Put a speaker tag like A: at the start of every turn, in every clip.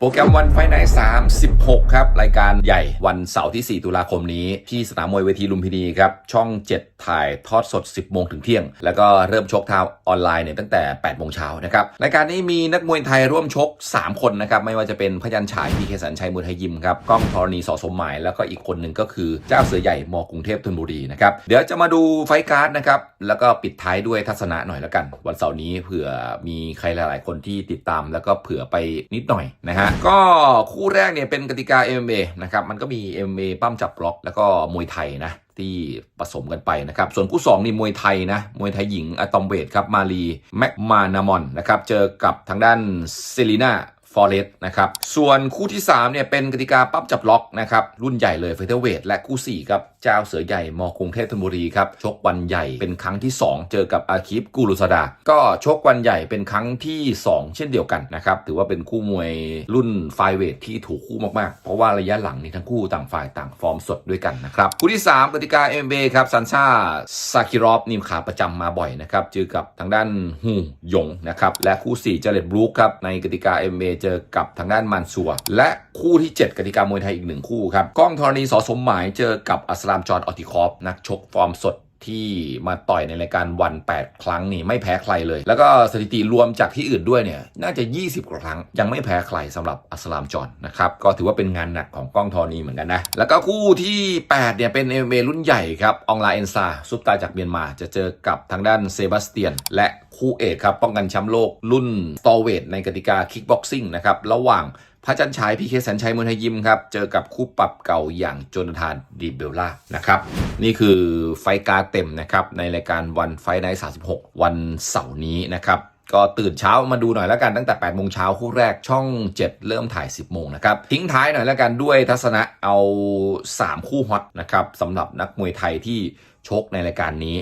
A: โปรแกรมวันไฟไนท์36ครับ รายการใหญ่วันเสาร์ที่ 4 ตุลาคมนี้ ที่สนามมวยเวทีลุมพินีครับ ช่อง 7 ถ่ายทอดสด 10 โมงถึงเที่ยง แล้วก็เริ่มชกทางออนไลน์เนี่ยตั้งแต่ 8 โมงเช้านะครับ รายการนี้มีนักมวยไทยร่วมชก 3 คนนะครับ ไม่ว่าจะเป็นพยัญชายพีเคสันชัยมวยไทยยิมครับก้องธรณีสอสมหมาย แล้วก็อีกคนหนึ่งก็คือเจ้าเสือใหญ่มกรุงเทพธนบุรีนะครับเดี๋ยวจะมาดูไฟการ์ดนะครับแล้วก็ปิดท้ายด้วยทัศนะหน่อยแล้วกัน วันเสาร์นี้เผื่อมีใครหลาย ๆ คนที่ติดตาม แล้วก็เผื่อไปนิดหน่อยนะฮะก็คู่แรกเนี่ยเป็นกติกา MMA นะครับมันก็มี MMA ปั้มจับบล็อกแล้วก็มวยไทยนะที่ผสมกันไปนะครับส่วนคู่2นี่มวยไทยนะมวยไทยหญิงอะตอมเวทครับมารีแมกมานามอนนะครับเจอกับทางด้านเซรีนา อเรสนะครับ ส่วนคู่ที่ 3 เนี่ย เป็นกติกาปั๊บจับล็อกนะครับ รุ่นใหญ่เลยเฟเธอร์เวทและคู่ 4 ครับ เจ้าเสือใหญ่มกรุงเทพธนบุรีครับ ชกวันใหญ่เป็นครั้งที่ 2 เจอกับอาคิฟกูรุสดา ก็ชกวันใหญ่เป็นครั้งที่ 2 เช่นเดียวกันนะครับ ถือว่าเป็นคู่มวยรุ่นไฟเวทที่ถูกคู่มากๆ เพราะว่าระยะหลังนี่ทั้งคู่ต่างฝ่ายต่างฟอร์มสดด้วยกันนะครับคู่ที่ 3 กติกา MMA ครับซันซาซาคิรอฟนิมขาประจำมาบ่อยนะครับเจอกับทางด้านฮูหยงนะครับและคู่4เจเลตบรูคครับในกติกา MMA เจอกับทางด้านมันซัว และคู่ที่ 7กติกามวยไทยอีกหนึ่งคู่ครับก้องธรณีสอสมหมายเจอกับอัสลามจอห์นออติคอฟนักชกฟอร์มสดที่มาต่อยในรายการวัน 8 ครั้งนี่ไม่แพ้ใครเลย แล้วก็สถิติรวมจากที่อื่นด้วยเนี่ยน่าจะ 20 กว่าครั้ง ยังไม่แพ้ใครสำหรับอัสลามจอนนะครับ ก็ถือว่าเป็นงานหนักของก้องทอนีเหมือนกันนะ แล้วก็คู่ที่ 8 เนี่ย เป็น MMA รุ่นใหญ่ครับองลาเอนซาซุปตาจากเมียนมาจะเจอกับทางด้านเซบาสเตียน และ คู่เอกครับป้องกันแชมป์โลกรุ่นสตอเวทในกติกาคิกบ็อกซิ่งนะครับระหว่างพระจันทร์ฉายพีเคสันชัยมวยไทยยิมครับเจอกับคู่ปรับเก่าอย่างโจนาธานดีเบลล่านะครับนี่คือไฟการเต็มนะครับในรายการวันไฟใน36 วันเสาร์นี้นะครับก็ตื่นเช้ามาดูหน่อยแล้วกันตั้งแต่8โมงเช้าคู่แรกช่อง 7 เริ่มถ่าย 10โมงนะครับ ทิ้งท้ายหน่อยแล้วกันด้วยทัศนะเอา 3 คู่ฮอตนะครับสำหรับนักมวยไทยที่ชกในรายการนี้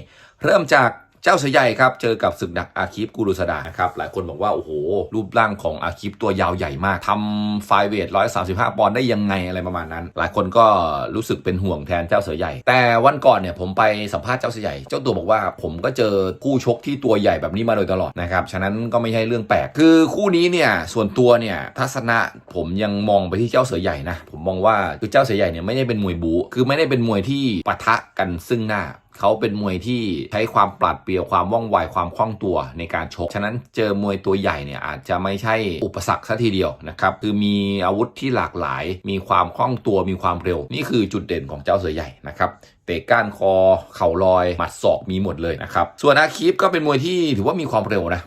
A: เริ่มจาก เจ้าเสือใหญ่ครับ เจอกับศึกดักอาคีฟกูรุสดาครับ หลายคนบอกว่า โอ้โห รูปร่างของอาคีฟตัวยาวใหญ่มากทำไฟเวท135ปอนด์ได้ยังไงอะไรประมาณนั้น หลายคนก็รู้สึกเป็นห่วงแทนเจ้าเสือใหญ่ แต่วันก่อนเนี่ยผมไปสัมภาษณ์เจ้าเสือใหญ่ เจ้าตัวบอกว่าผมก็เจอคู่ชกที่ตัวใหญ่แบบนี้มาโดยตลอดนะครับ ฉะนั้นก็ไม่ใช่เรื่องแปลก คือคู่นี้เนี่ยส่วนตัวเนี่ยทัศนะผมยังมองไปที่เจ้าเสือใหญ่นะ ผมมองว่าคือเจ้าเสือใหญ่เนี่ยไม่ได้เป็นมวยบูคือไม่ได้เป็นมวยที่ปะทะกันซึ่งหน้า เขาเป็นมวยที่ใช้ความปราดเปรียวความว่องไวความคล่องตัวในการชก ฉะนั้นเจอมวยตัวใหญ่เนี่ยอาจจะไม่ใช่อุปสรรคซะทีเดียวนะครับ คือมีอาวุธที่หลากหลาย มีความคล่องตัวมีความเร็ว นี่คือจุดเด่นของเจ้าเสือใหญ่นะครับเตะก้านคอ เข่าลอย หมัดศอกมีหมดเลยนะครับ ส่วนอาคีฟก็เป็นมวยที่ถือว่ามีความเร็วนะ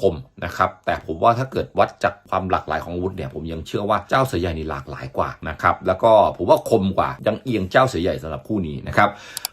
A: คมนะครับแต่ผมว่าถ้าเกิดวัดจากความหลากหลายของอาวุธเนี่ยผมยังเชื่อว่าเจ้าเสือใหญ่นี่หลากหลายกว่านะครับแล้วก็ผมว่าคมกว่ายังเอียงเจ้าเสือใหญ่สำหรับคู่นี้นะครับ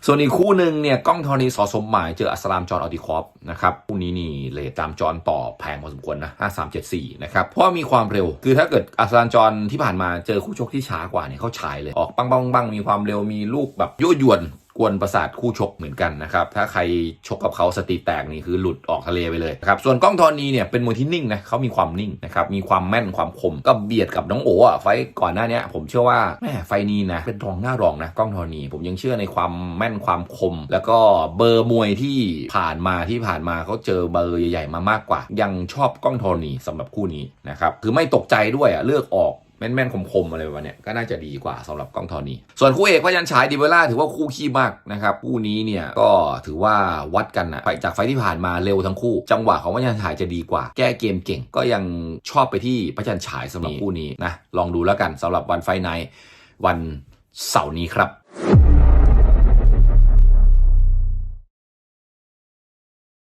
A: ส่วนอีกคู่หนึ่งเนี่ยก้องธรณีสอสมหมายเจออัสลามจอห์นออติคอฟนะครับคู่นี้นี่เลทตามจอนต่อแพงพอสมควรนะ5374นะครับเพราะมีความเร็ว คือถ้าเกิดอัสลามจอห์นที่ผ่านมาเจอคู่ชกที่ช้ากว่าเนี่ยเขาฉายเลยออกปังปังปังมีความเร็วมีลูกแบบยั่วยวน กวนประสาทคู่ชกเหมือนกันนะครับ ถ้าใครชกกับเขาสติแตกนี่คือหลุดออกทะเลไปเลยนะครับส่วนก้องธรณีเนี่ยเป็นมวยที่นิ่งนะเขามีความนิ่งนะครับมีความแม่นความคมก็เบียดกับน้องโอ๋อะไฟก่อนหน้านี้ผมเชื่อว่าแม่ไฟนี้นะเป็นรองหน้ารองนะก้องธรณีผมยังเชื่อในความแม่นความคม แล้วก็เบอร์มวยที่ผ่านมาที่ผ่านมาเขาเจอเบอร์ใหญ่ๆมามากกว่า ยังชอบก้องธรณีสำหรับคู่นี้นะครับคือไม่ตกใจด้วยอะเลือกออก แม่นๆคมๆอะไรแบบเนี้ยก็น่าจะดีกว่าสำหรับกล้องทอนีส่วนคู่เอกพยัญชายดิเวล่าถือว่าคู่ขี้มากนะครับคู่นี้เนี่ยก็ถือว่าวัดกันนะไปจากไฟที่ผ่านมาเร็วทั้งคู่ จังหวะของพยัญชายจะดีกว่า แก้เกมเก่งก็ยังชอบไปที่พยัญชายสำหรับคู่นี้นะลองดูแล้วกันสำหรับวันไฟล์ไนวันเสาร์นี้ครับ